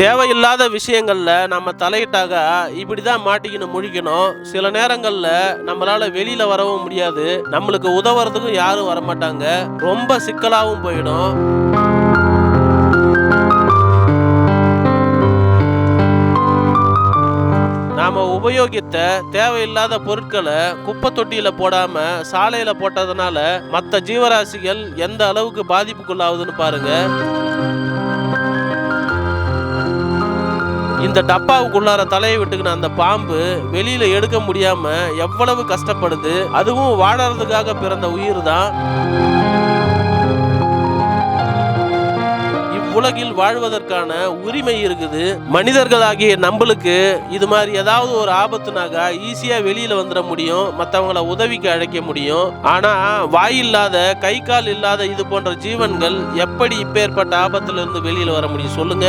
தேவையில்லாத விஷயங்களில் நம்ம தலையிட்டாக இப்படிதான் மாட்டிக்கின்னு முழிக்கணும். சில நேரங்களில் நம்மளால் வெளியில் வரவும் முடியாது. நம்மளுக்கு உதவுறதுக்கும் யாரும் வரமாட்டாங்க. ரொம்ப சிக்கலாகவும் போயிடும். நாம் உபயோகித்த தேவையில்லாத பொருட்களை குப்பை தொட்டியில் போடாமல் சாலையில் போட்டதுனால மற்ற ஜீவராசிகள் எந்த அளவுக்கு பாதிப்புக்குள்ளாகுதுன்னு பாருங்கள் இந்த டப்பாவுக்குள்ளார தலையை விட்டுக்கின அந்த பாம்பு வெளியில எடுக்க முடியாம எவ்வளவு கஷ்டப்படுது? அதுவும் வாழறதுக்காக பிறந்த உயிர் தான் இவ்வுலகில் வாழ்வதற்கான உரிமை இருக்குது. மனிதர்களாகிய நம்மளுக்கு இது மாதிரி ஏதாவது ஒரு ஆபத்துனாக்கா ஈஸியா வெளியில வந்துட முடியும். மற்றவங்கள உதவிக்கு அழைக்க முடியும். ஆனா வாய் இல்லாத கை கால் இல்லாத இது போன்ற ஜீவன்கள் எப்படி இப்பேற்பட்ட ஆபத்துல இருந்து வெளியில வர முடியும்? சொல்லுங்க.